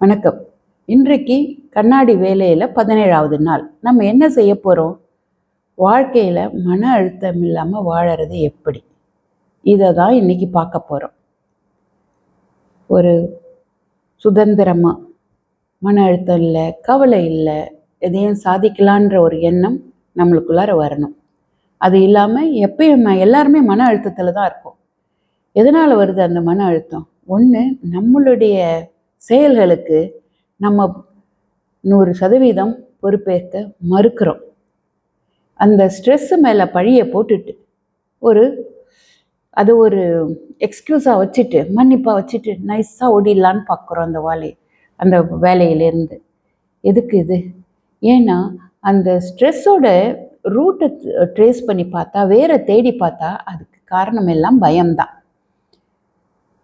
வணக்கம். இன்றைக்கு கண்ணாடி வேலையில் பதினேழாவது நாள். நம்ம என்ன செய்ய போகிறோம் வாழ்க்கையில் மன அழுத்தம் இல்லாமல் வாழறது எப்படி? இதை தான் இன்னைக்கு பார்க்க போகிறோம் ஒரு சுதந்திரமாக மன அழுத்தம் இல்லை கவலை இல்லை எதையும் சாதிக்கலான்ற ஒரு எண்ணம் நம்மளுக்குள்ளார வரணும். அது இல்லாமல் எப்பயும் எல்லாருமே மன அழுத்தத்தில் தான் இருக்கும். எதனால் வருது அந்த மன அழுத்தம்? ஒன்று நம்மளுடைய செயல்களுக்கு நம்ம நூறு சதவீதம் பொறுப்பேற்க மறுக்கிறோம். அந்த ஸ்ட்ரெஸ்ஸு மேலே பழியை போட்டுட்டு ஒரு அது ஒரு எக்ஸ்கியூஸாக வச்சுட்டு மன்னிப்பாக வச்சுட்டு நைஸாக ஓடிடலான்னு பார்க்குறோம் அந்த வேலையை அந்த வேலையிலேருந்து. எதுக்கு இது? ஏன்னா அந்த ஸ்ட்ரெஸ்ஸோட ரூட்டை ட்ரேஸ் பண்ணி பார்த்தா வேற தேடி பார்த்தா அதுக்கு காரணம் எல்லாம் பயம்தான்.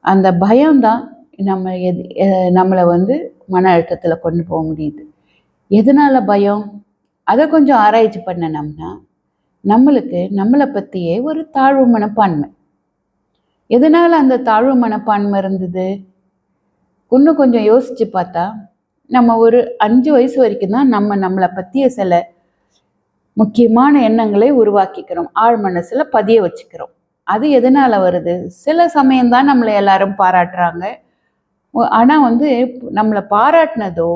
அந்த பயம்தான் நம்ம எது நம்மளை வந்து மன அழுத்தத்தில் கொண்டு போக முடியுது. எதனால பயம்? அதை கொஞ்சம் ஆராய்ச்சி பண்ணினோம்னா நம்மளுக்கு நம்மளை பற்றியே ஒரு தாழ்வு மனப்பான்மை. எதனால் அந்த தாழ்வு மனப்பான்மை இருந்தது? இன்னும் கொஞ்சம் யோசித்து பார்த்தா நம்ம ஒரு அஞ்சு வயசு வரைக்கும் தான் நம்ம நம்மளை பற்றிய சில முக்கியமான எண்ணங்களை உருவாக்கிக்கிறோம். ஆழ் மனசில் பதிய வச்சுக்கிறோம். அது எதனால் வருது? சில சமயம்தான் நம்மளை எல்லாரும் பாராட்டுறாங்க. ஆனால் வந்து நம்மளை பாராட்டினதோ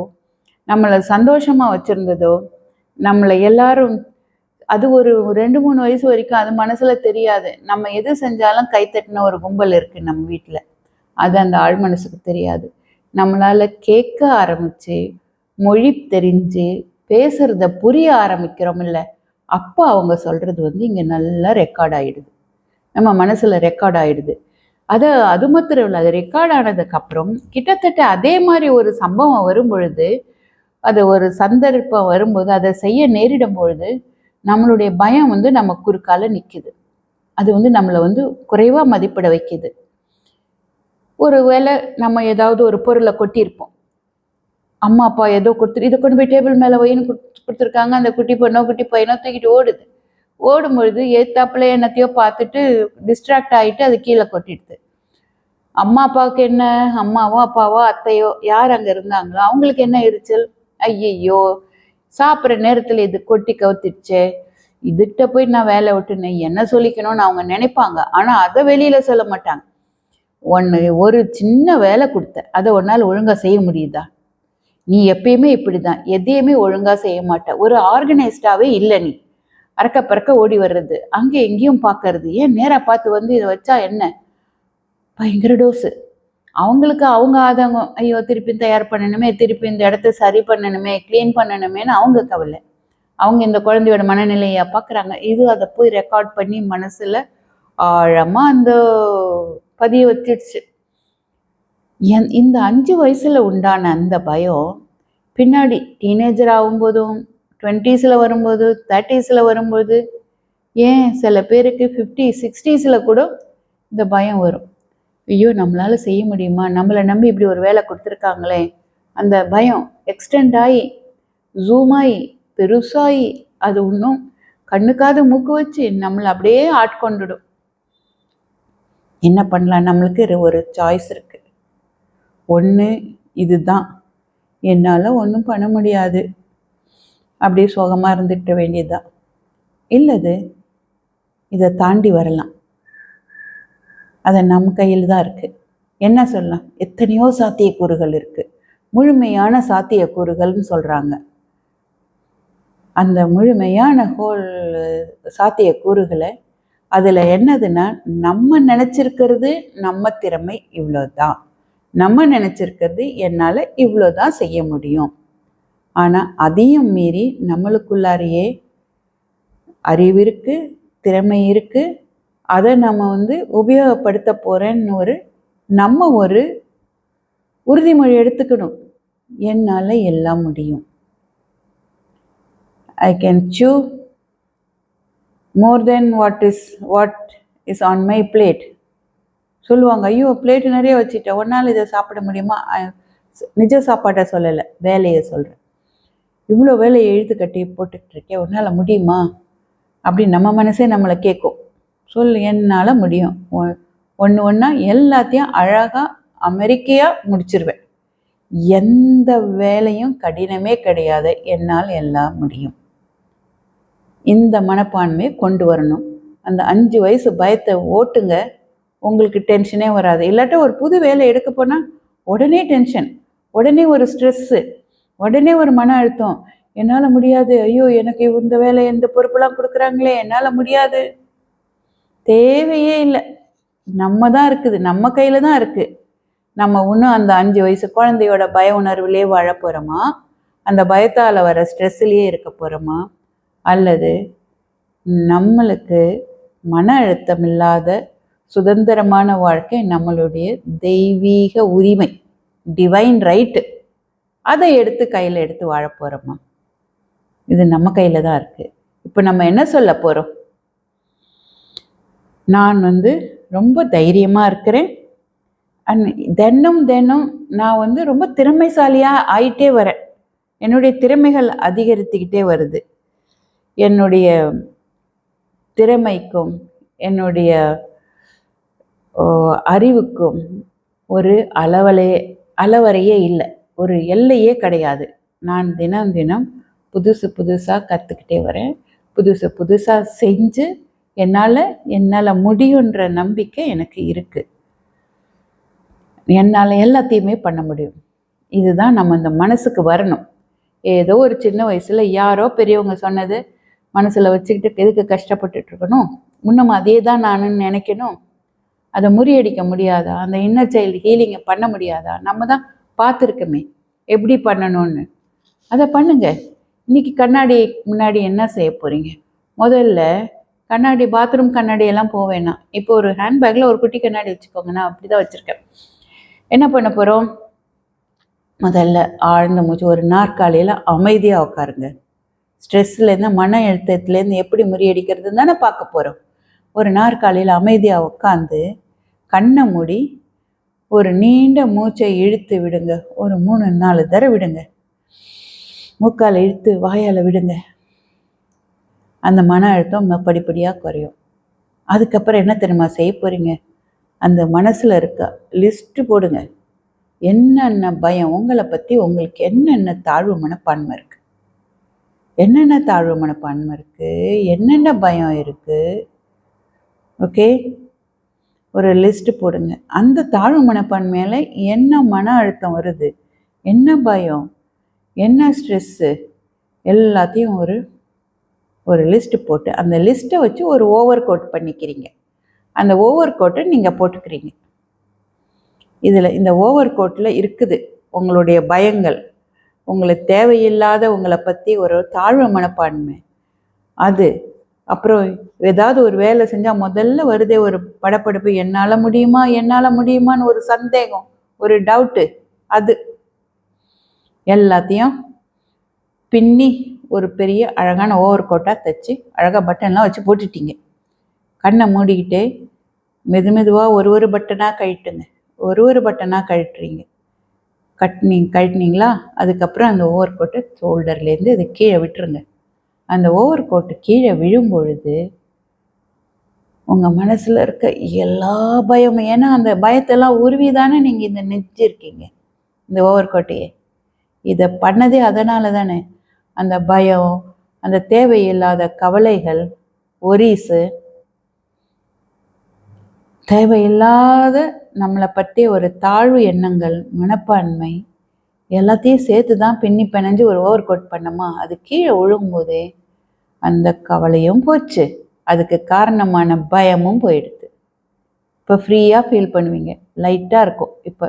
நம்மளை சந்தோஷமாக வச்சுருந்ததோ நம்மளை எல்லாரும் அது ஒரு ரெண்டு மூணு வயசு வரைக்கும் அது மனசில் தெரியாது. நம்ம எது செஞ்சாலும் கைத்தட்டின ஒரு கும்பல் இருக்குது நம்ம வீட்டில் அது அந்த ஆழ் மனசுக்கு தெரியாது. நம்மளால் கேட்க ஆரம்பித்து மொழி தெரிஞ்சு பேசுகிறத புரிய ஆரம்பிக்கிறோம் இல்லை அப்போ அவங்க சொல்கிறது வந்து இங்கே நல்லா ரெக்கார்ட் ஆகிடுது நம்ம மனசில் ரெக்கார்ட் ஆகிடுது அது அது மாத்திரம் இல்லை அது ரெக்கார்ட் ஆனதுக்கப்புறம் கிட்டத்தட்ட அதே மாதிரி ஒரு சம்பவம் வரும் பொழுது அது ஒரு சந்தர்ப்பம் வரும்போது அதை செய்ய நேரிடும் பொழுது நம்மளுடைய பயம் வந்து நம்ம குறுக்கால நிற்குது அது வந்து நம்மளை வந்து குறைவாக மதிப்பிட வைக்குது. ஒரு வேளை நம்ம ஏதாவது ஒரு பொருளை கொட்டியிருப்போம். அம்மா அப்பா ஏதோ கொடுத்து இதை கொண்டு போய் டேபிள் மேலே வைன்னு கொடுத்து கொடுத்துருக்காங்க. அந்த குட்டி பொண்ணோ குட்டி பையனோ தூக்கிட்டு ஓடுது. ஓடும்பொழுது ஏத்தாப்புல என்னத்தையோ பார்த்துட்டு டிஸ்ட்ராக்ட் ஆகிட்டு அது கீழே கொட்டிடுது. அம்மா அப்பாவுக்கு என்ன? அம்மாவோ அப்பாவோ அத்தையோ யார் அங்கே இருந்தாங்களோ அவங்களுக்கு என்ன எரிச்சல்? ஐயையோ சாப்பிட்ற நேரத்தில் இது கொட்டி கவுத்திடுச்சே. இதுகிட்ட போய் நான் வேலை விட்டுனேன் என்ன சொல்லிக்கணும்னு அவங்க நினைப்பாங்க. ஆனால் அதை வெளியில் சொல்ல மாட்டாங்க. ஒன்று ஒரு சின்ன வேலை கொடுத்த அதை உன்னால் ஒழுங்காக செய்ய முடியுதா? நீ எப்பயுமே இப்படி தான் எதையுமே ஒழுங்காக செய்ய மாட்ட. ஒரு ஆர்கனைஸ்டாகவே இல்லை நீ. அறக்க பறக்க ஓடி வர்றது. அங்கே எங்கேயும் பார்க்கறது ஏன் நேராக பார்த்து வந்து இதை வச்சா என்ன? பயங்கர டோஸு அவங்களுக்கு அவங்க ஆதங்கம் ஐயோ திருப்பி தயார் பண்ணணுமே திருப்பி இந்த இடத்த சரி பண்ணணுமே க்ளீன் பண்ணணுமேன்னு அவங்க கவலை. அவங்க இந்த குழந்தையோட மனநிலையை பார்க்குறாங்க. இது அதை போய் ரெக்கார்ட் பண்ணி மனசில் ஆழமாக அந்த பதிய வச்சிடுச்சு என் இந்த அஞ்சு வயசில் உண்டான அந்த பயம் பின்னாடி டீனேஜர் ஆகும்போதும் டுவெண்ட்டீஸில் வரும்போது தேர்ட்டீஸில் வரும்போது ஏன் சில பேருக்கு ஃபிஃப்டி சிக்ஸ்டீஸில் கூட இந்த பயம் வரும். ஐயோ நம்மளால செய்ய முடியுமா? நம்மளை நம்பி இப்படி ஒரு வேலை கொடுத்துருக்காங்களே. அந்த பயம் எக்ஸ்டெண்ட் ஆகி ஜூமாயி பெருசாயி பெருசாகி அது இன்னும் கண்ணுக்காத மூக்கு வச்சு நம்மளை அப்படியே ஆட்கொண்டுடும். என்ன பண்ணலாம்? நம்மளுக்கு ஒரு சாய்ஸ் இருக்கு. ஒன்று இதுதான். என்னால் ஒன்றும் பண்ண முடியாது. அப்படியே சோகமாக இருந்துட்ட வேண்டியதுதான். இல்லது இதை தாண்டி வரலாம். அது நம் கையில் தான் இருக்குது என்ன சொல்லலாம்? எத்தனையோ சாத்தியக்கூறுகள் இருக்குது முழுமையான சாத்தியக்கூறுகள்னு சொல்கிறாங்க அந்த முழுமையான ஹோல் சாத்தியக்கூறுகளை அதில் என்னதுன்னா நம்ம நினச்சிருக்கிறது நம்ம திறமை இவ்வளோதான் நம்ம நினச்சிருக்கிறது என்னால் இவ்வளோதான் செய்ய முடியும். ஆனால் அதையும் மீறி நம்மளுக்குள்ளாரையே அறிவு இருக்குது திறமை இருக்குது அதை நம்ம வந்து உபயோகப்படுத்த போகிறேன்னு ஒரு நம்ம ஒரு உறுதிமொழி எடுத்துக்கணும். என்னால் எல்லாம் முடியும். I can chew more then what is what is on my plate சொல்லுவாங்க ஐயோ பிளேட் நிறைய வச்சுட்டேன். ஒன்றால் இதை சாப்பிட முடியுமா? நிஜ சாப்பாட்டை சொல்லலை வேலையை சொல்கிறேன் இவ்வளோ வேலையை எழுத்து கட்டி போட்டுக்கிட்டு இருக்கேன் உன்னால் முடியுமா? அப்படின்னு நம்ம மனசே நம்மளை கேட்கும் சொல் என்னால் முடியும். ஒன்று ஒன்றா எல்லாத்தையும் அழகாக அமெரிக்கையாக முடிச்சிருவேன். எந்த வேலையும் கடினமே கிடையாது. என்னால் எல்லாம் முடியும். இந்த மனப்பான்மையை கொண்டு வரணும். அந்த அஞ்சு வயசு பயத்தை ஓட்டுங்க. உங்களுக்கு டென்ஷனே வராது. இல்லாட்டா ஒரு புது வேலை எடுக்க போனால் உடனே டென்ஷன் உடனே ஒரு ஸ்ட்ரெஸ்ஸு உடனே ஒரு மன அழுத்தம். என்னால் முடியாது. ஐயோ எனக்கு இந்த வேலை இந்த பொறுப்பெல்லாம் கொடுக்குறாங்களே. என்னால் முடியாது. தேவையே இல்லை. நம்ம தான் இருக்குது. நம்ம கையில் தான் இருக்குது நம்ம இன்னும் அந்த அஞ்சு வயசு குழந்தையோட பய உணர்வுலேயே வாழ போகிறோமா அந்த பயத்தால் வர ஸ்ட்ரெஸ்லேயே இருக்க போகிறோமா அல்லது நம்மளுக்கு மன அழுத்தம் இல்லாத சுதந்திரமான வாழ்க்கை நம்மளுடைய தெய்வீக உரிமை டிவைன் ரைட்டு அதை எடுத்து கையில் எடுத்து வாழ போகிறோமா இது நம்ம கையில் தான் இருக்குது இப்போ நம்ம என்ன சொல்ல போகிறோம் நான் வந்து ரொம்ப தைரியமாக இருக்கிறேன். அண்ட் தினம் தினம் நான் வந்து ரொம்ப திறமைசாலியாக ஆயிட்டே வரேன். என்னுடைய திறமைகள் அதிகரித்துக்கிட்டே வருது. என்னுடைய திறமைக்கும் என்னுடைய அறிவுக்கும் ஒரு அளவலையே அளவறையே இல்லை. ஒரு எல்லையே கிடையாது. நான் தினம் தினம் புதுசு புதுசாக கற்றுக்கிட்டே வரேன். புதுசு புதுசாக செஞ்சு என்னால் என்னால் முடியுன்ற நம்பிக்கை எனக்கு இருக்குது என்னால் எல்லாத்தையுமே பண்ண முடியும். இதுதான் நம்ம இந்த மனசுக்கு வரணும். ஏதோ ஒரு சின்ன வயசில் யாரோ பெரியவங்க சொன்னது மனசில் வச்சுக்கிட்டு எதுக்கு கஷ்டப்பட்டுட்டு இருக்கணும்? இன்னும் அதே தான் நானுன்னு நினைக்கணும். அதை முறியடிக்க முடியாதா? அந்த இன்னர் சைல்டு ஹீலிங்கை பண்ண முடியாதா? நம்ம தான் பார்த்துருக்கோமே. எப்படி பண்ணணும்னு. அதை பண்ணுங்க. இன்னைக்கு கண்ணாடி முன்னாடி என்ன செய்ய போகிறீங்க முதல்ல கண்ணாடி பாத்ரூம் கண்ணாடி எல்லாம் போக வேணாம். இப்போ ஒரு ஹேண்ட்பேக்கில் ஒரு குட்டி கண்ணாடி வச்சுக்கோங்க நான் அப்படி தான் வச்சுருக்கேன். என்ன பண்ண போகிறோம் முதல்ல ஆழ்ந்த மூச்சு ஒரு நாற்காலியில் அமைதியாக உட்காருங்க. ஸ்ட்ரெஸ்லேருந்து மன அழுத்தத்துலேருந்து எப்படி முறியடிக்கிறது தானே பார்க்க போகிறோம் ஒரு நாற்காலியில் அமைதியாக உட்காந்து கண்ணை மூடி ஒரு நீண்ட மூச்சை இழுத்து விடுங்க. ஒரு மூணு நாலு தடவை விடுங்க. மூக்கால் இழுத்து வாயால் விடுங்க. அந்த மன அழுத்தம் ம- படிப்படியாக குறையும். அதுக்கப்புறம் என்ன தெரியுமா செய்ய போகிறீங்க அந்த மனசில் இருக்க லிஸ்ட்டு போடுங்க. என்னென்ன பயம் உங்களை பற்றி உங்களுக்கு என்னென்ன தாழ்வு மனப்பான்மை இருக்குது என்னென்ன தாழ்வு மனப்பான்மை இருக்குது என்னென்ன பயம் இருக்குது ஓகே? ஒரு லிஸ்ட்டு போடுங்க. அந்த தாழ்வு மனப்பான்மையில் என்ன மன அழுத்தம் வருது? என்ன பயம்? என்ன ஸ்ட்ரெஸ்ஸு எல்லாத்தையும் ஒரு ஒரு லிஸ்ட்டு போட்டு அந்த லிஸ்ட்டை வச்சு ஒரு ஓவர் கோட் பண்ணிக்கிறீங்க. அந்த ஓவர் கோட்டை நீங்கள் போட்டுக்கிறீங்க. இதில் இந்த ஓவர் கோட்டில் இருக்குது உங்களுடைய பயங்கள் உங்களுக்கு தேவையில்லாத உங்களை பற்றி ஒரு தாழ்வு மனப்பான்மை. அது அப்புறம் ஏதாவது ஒரு வேலை செஞ்சால் முதல்ல வருதே ஒரு படப்பிடிப்பு என்னால் முடியுமா என்னால் முடியுமான்னு ஒரு சந்தேகம் ஒரு டவுட்டு அது. எல்லாத்தையும் பின்னி ஒரு பெரிய அழகான ஓவர் கோட்டாக தைச்சி அழகாக பட்டன்லாம் வச்சு போட்டுட்டீங்க. கண்ணை மூடிக்கிட்டே மெது மெதுவாக ஒரு ஒரு பட்டனாக கழட்டுங்க. ஒரு ஒரு பட்டனாக கழட்டுறீங்க. கட்டினி கழட்டினீங்களா? அதுக்கப்புறம் அந்த ஓவர் கோட்டை ஷோல்டர்லேருந்து இது கீழே விட்டுருங்க. அந்த ஓவர் கோட்டு கீழே விழும் பொழுது உங்கள் மனசில் இருக்க எல்லா பயமும் ஏன்னா அந்த பயத்தெல்லாம் உருவி தானே நீங்கள் இந்த நெஞ்சிருக்கீங்க இந்த ஓவர் கோட்டையை. இதை பண்ணதே அதனால தானே அந்த பயம் அந்த தேவையில்லாத கவலைகள் ஒரீஸு தேவையில்லாத நம்மளை பற்றிய ஒரு தாழ்வு எண்ணங்கள் மனப்பான்மை எல்லாத்தையும் சேர்த்து தான் பின்னி பிணைஞ்சு ஒரு ஓவர் கோட் பண்ணோமா? அது கீழே விழும்போதே அந்த கவலையும் போச்சு. அதுக்கு காரணமான பயமும் போயிடுது. இப்போ ஃப்ரீயாக ஃபீல் பண்ணுவீங்க. லைட்டாக இருக்கும். இப்போ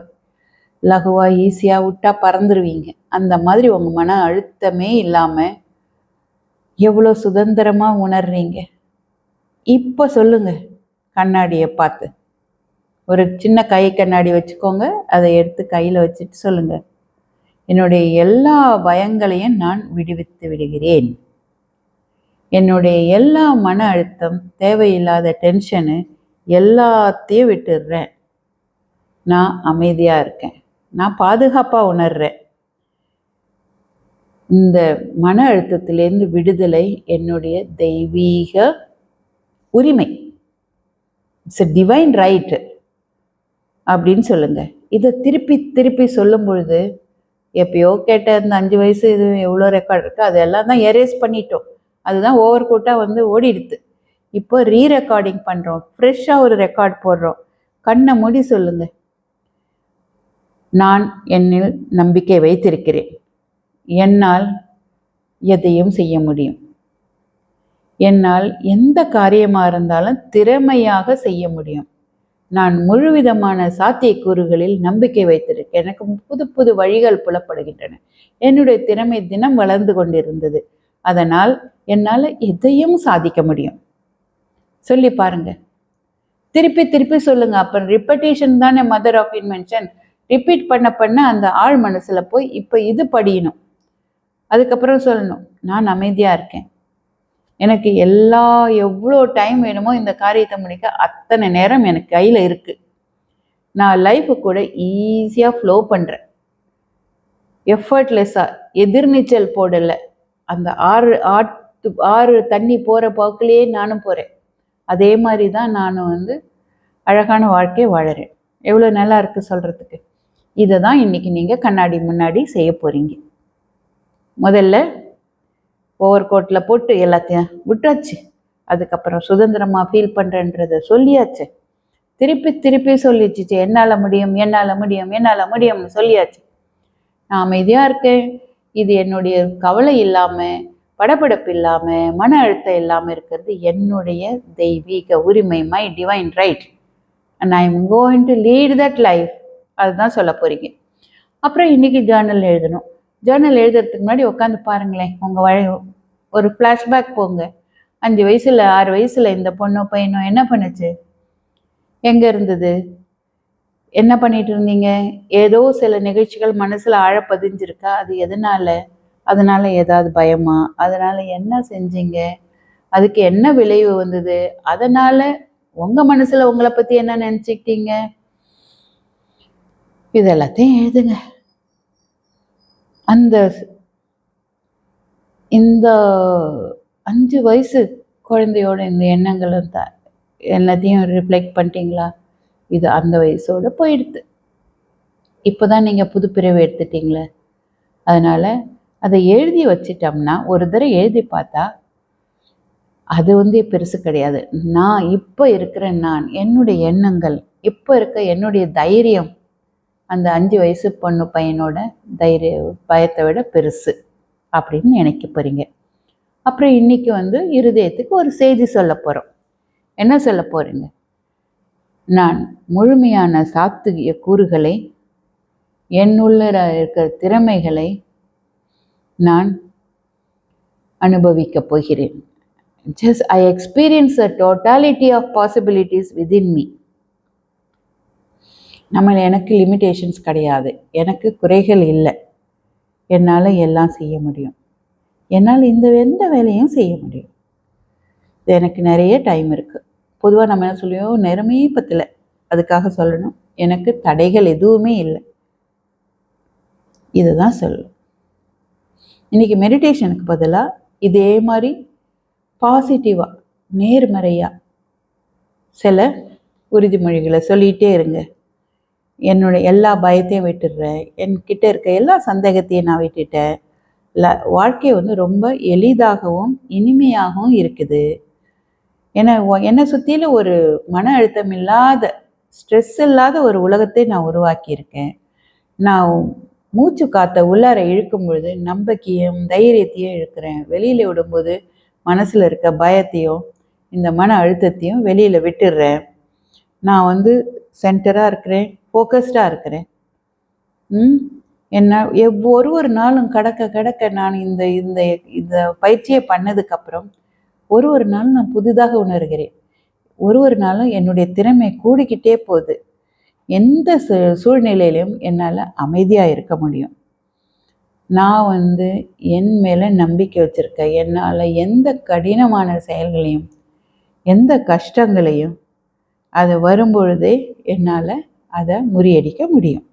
லகுவாக ஈஸியாக விட்டா பறந்துருவீங்க. அந்த மாதிரி உங்கள் மன அழுத்தமே இல்லாமல் எவ்வளோ சுதந்திரமாக உணர்றீங்க? இப்போ சொல்லுங்கள் கண்ணாடியை பார்த்து. ஒரு சின்ன கை கண்ணாடி வச்சுக்கோங்க அதை எடுத்து கையில் வச்சுட்டு சொல்லுங்கள் என்னுடைய எல்லா பயங்களையும் நான் விடுவித்து விடுகிறேன். என்னுடைய எல்லா மன அழுத்தம் தேவையில்லாத டென்ஷனு எல்லாத்தையும் விட்டுடுறேன். நான் அமைதியாக இருக்கேன். நான் பாதுகாப்பாக உணர்றேன். இந்த மன அழுத்தத்திலேருந்து விடுதலை என்னுடைய தெய்வீக உரிமை. இட்ஸ் எ டிவைன் ரைட்டு அப்படின்னு சொல்லுங்க. இதை திருப்பி திருப்பி சொல்லும் பொழுது எப்பயோ கேட்ட இந்த அஞ்சு வயசு இது எவ்வளோ ரெக்கார்ட் இருக்குது அதெல்லாம் தான் எரேஸ் பண்ணிட்டோம். அதுதான் ஓவர் கோட்டாக வந்து ஓடிடுது. இப்போ ரீ ரெக்கார்டிங் பண்ணுறோம் ஃப்ரெஷ்ஷாக ஒரு ரெக்கார்ட் போடுறோம். கண்ணை மூடி சொல்லுங்கள் நான் என்னில் நம்பிக்கை வைத்திருக்கிறேன். என்னால் எதையும் செய்ய முடியும். என்னால் எந்த காரியமாக இருந்தாலும் திறமையாக செய்ய முடியும். நான் முழுவிதமான சாத்தியக்கூறுகளில் நம்பிக்கை வைத்திருக்கேன். எனக்கு புது புது வழிகள் புலப்படுகின்றன. என்னுடைய திறமை தினம் வளர்ந்து கொண்டிருந்தது. அதனால் என்னால் எதையும் சாதிக்க முடியும். சொல்லி பாருங்க. திருப்பி திருப்பி சொல்லுங்க. அப்புறம் ரிப்பட்டேஷன் தானே மதர் ஆஃப் இன்வென்ஷன் ரிப்பீட் பண்ண பண்ண அந்த ஆழ் மனசில் போய் இப்போ இது படியணும். அதுக்கப்புறம் சொல்லணும் நான் அமைதியாக இருக்கேன். எனக்கு எல்லா எவ்வளோ டைம் வேணுமோ இந்த காரியத்தை முடிக்க அத்தனை நேரம் எனக்கு கையில் இருக்குது நான் லைஃபு கூட ஈஸியாக ஃப்ளோ பண்ணுறேன் எஃபர்ட்லெஸ்ஸாக எதிர்நீச்சல் போடலை. அந்த ஆறு ஆட்டு ஆறு தண்ணி போகிற போக்கிலேயே நானும் போகிறேன் அதே மாதிரி தான் நானும் வந்து அழகான வாழ்க்கையை வாழறேன். எவ்வளோ நல்லா இருக்குது சொல்கிறதுக்கு இதை தான் இன்றைக்கி நீங்கள் கண்ணாடி முன்னாடி செய்ய போகிறீங்க முதல்ல ஓவர் கோட்டில் போட்டு எல்லாத்தையும் விட்டாச்சு. அதுக்கப்புறம் சுதந்திரமாக ஃபீல் பண்ணுறன்றத சொல்லியாச்சு. திருப்பி திருப்பி சொல்லிச்சு என்னால் முடியும் என்னால் முடியும் என்னால் முடியும்னு சொல்லியாச்சு. நான் அமைதியாக இருக்கேன். இது என்னுடைய கவலை இல்லாமல் படபடப்பு இல்லாமல் மன அழுத்தம் இல்லாமல் இருக்கிறது என்னுடைய தெய்வீக உரிமை my divine right and I am going to lead that life அதுதான் சொல்ல போகிறீங்க அப்புறம் இன்றைக்கி ஜேர்னல் எழுதணும். ஜேர்னல் எழுதுறதுக்கு முன்னாடி உட்காந்து பாருங்களேன். உங்கள் வழி ஒரு ஃப்ளாஷ்பேக் போங்க. அஞ்சு வயசில் ஆறு வயசில் இந்த பொண்ணோ பையனோ என்ன பண்ணுச்சு? எங்கே இருந்தது? என்ன பண்ணிட்டு இருந்தீங்க? ஏதோ சில நிகழ்ச்சிகள் மனசில் ஆழ பதிஞ்சிருக்கா? அது எதனால்? அதனால் ஏதாவது பயமா? அதனால் என்ன செஞ்சீங்க? அதுக்கு என்ன விளைவு வந்தது? அதனால் உங்கள் மனசில் உங்களை பற்றி என்ன நினச்சிக்கிட்டீங்க? இது எல்லாத்தையும் எழுதுங்க. அந்த இந்த அஞ்சு வயசு குழந்தையோட இந்த எண்ணங்களும் தான் எல்லாத்தையும் ரிஃப்ளெக்ட் பண்ணிட்டீங்களா? இது அந்த வயசோட போயிடுது. இப்போ தான் நீங்கள் புதுப்பிறவை எடுத்துட்டீங்களே. அதனால் அதை எழுதி வச்சிட்டோம்னா ஒரு தடவை எழுதி பார்த்தா அது வந்து பெருசு கிடையாது. நான் இப்போ இருக்கிற நான். என்னுடைய எண்ணங்கள் இப்போ இருக்க என்னுடைய தைரியம் அந்த அஞ்சு வயசு பொண்ணு பையனோட தைரிய பயத்தை விட பெருசு அப்படின்னு நினைக்க போகிறீங்க அப்புறம் இன்னைக்கு வந்து இருதயத்துக்கு ஒரு செய்தி சொல்ல போகிறோம் என்ன சொல்ல போகிறீங்க நான் முழுமையான சாத்துகிய கூறுகளை என்னுள்ள இருக்கிற திறமைகளை நான் அனுபவிக்கப் போகிறேன். Just I experience a totality of possibilities within me நம்ம எனக்கு லிமிட்டேஷன்ஸ் கிடையாது. எனக்கு குறைகள் இல்லை. என்னால் எல்லாம் செய்ய முடியும். என்னால் இந்த எந்த வேலையும் செய்ய முடியும். இது எனக்கு நிறைய டைம் இருக்குது பொதுவாக நம்ம என்ன சொல்லியோ நிறமே பத்தலை. அதுக்காக சொல்லணும். எனக்கு தடைகள் எதுவுமே இல்லை. இதை தான் சொல்லணும் இன்றைக்கி மெடிடேஷனுக்கு பதிலாக இதே மாதிரி பாசிட்டிவாக நேர்மறையாக சில உறுதிமொழிகளை சொல்லிகிட்டே இருங்க. என்னோட எல்லா பயத்தையும் விட்டுடுறேன். என்கிட்ட இருக்க எல்லா சந்தேகத்தையும் நான் விட்டுட்டேன். ல வாழ்க்கை வந்து ரொம்ப எளிதாகவும் இனிமையாகவும் இருக்குது. ஏன்னா என்னை சுற்றிலும் ஒரு மன அழுத்தம் இல்லாத ஸ்ட்ரெஸ் இல்லாத ஒரு உலகத்தை நான் உருவாக்கியிருக்கேன். நான் மூச்சு காற்றை உள்ளார இழுக்கும் பொழுது நம்பிக்கையும் தைரியத்தையும் இழுக்கிறேன். வெளியில் விடும்போது மனசில் இருக்க பயத்தையும் இந்த மன அழுத்தத்தையும் வெளியில் விட்டுடுறேன். நான் வந்து சென்டராக இருக்கிறேன். ஃபோக்கஸ்டாக இருக்கிறேன். ம்? என்ன எவ் ஒரு ஒரு நாளும் கடக்க கடக்க நான் இந்த இந்த இந்த பயிற்சியை பண்ணதுக்கப்புறம் ஒரு ஒரு நாளும் நான் புதிதாக உணர்கிறேன். ஒரு ஒரு நாளும் என்னுடைய திறமை கூடிக்கிட்டே போகுது. எந்த சூழ்நிலையிலும் என்னால் அமைதியாக இருக்க முடியும். நான் வந்து என் மேலே நம்பிக்கை வச்சுருக்கேன். என்னால் எந்த கடினமான செயல்களையும் எந்த கஷ்டங்களையும் அது வரும்பொழுதே என்னால் அதை முறியடிக்க முடியும்.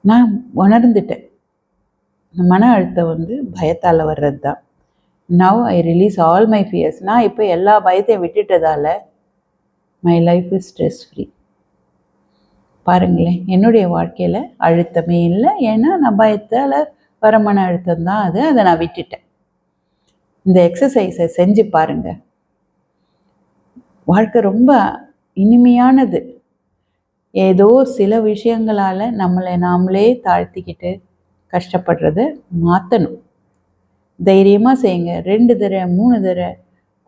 நான் உணர்ந்துட்டேன். மன அழுத்தம் வந்து பயத்தால் வர்றது தான் now I release all my fears நான் இப்போ எல்லா பயத்தையும் விட்டுட்டதால my life is stress free பாருங்களேன் என்னுடைய வாழ்க்கையில் அழுத்தமே இல்லை. ஏன்னா நான் பயத்தால் வர மன அழுத்தம் தான் அது. அதை நான் விட்டுட்டேன். இந்த எக்ஸசைஸை செஞ்சு பாருங்கள் வாழ்க்கை ரொம்ப இனிமையானது. ஏதோ சில விஷயங்களால் நம்மளை நாமளே தாழ்த்திக்கிட்டு கஷ்டப்படுறத மாற்றணும் தைரியமாக செய்யுங்க. ரெண்டு தடவை மூணு தடவை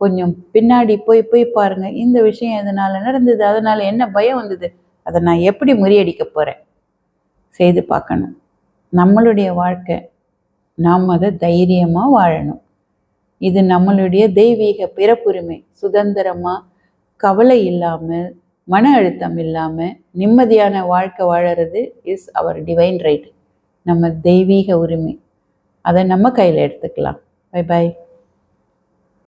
கொஞ்சம் பின்னாடி போய் போய் பாருங்கள் இந்த விஷயம் எதனால் நடந்தது? அதனால் என்ன பயம் வந்தது? அதை நான் எப்படி முறியடிக்க போகிறேன் செய்து பார்க்கணும். நம்மளுடைய வாழ்க்கை நாம் அதை தைரியமாக வாழணும். இது நம்மளுடைய தெய்வீக பிறப்புரிமை. சுதந்திரமாக கவலை இல்லாமல் மன அழுத்தம் இல்லாமல் நிம்மதியான வாழ்க்கை வாழறது இஸ் அவர் டிவைன் ரைட் நம்ம தெய்வீக உரிமை. அதை நம்ம கையில் எடுத்துக்கலாம். By by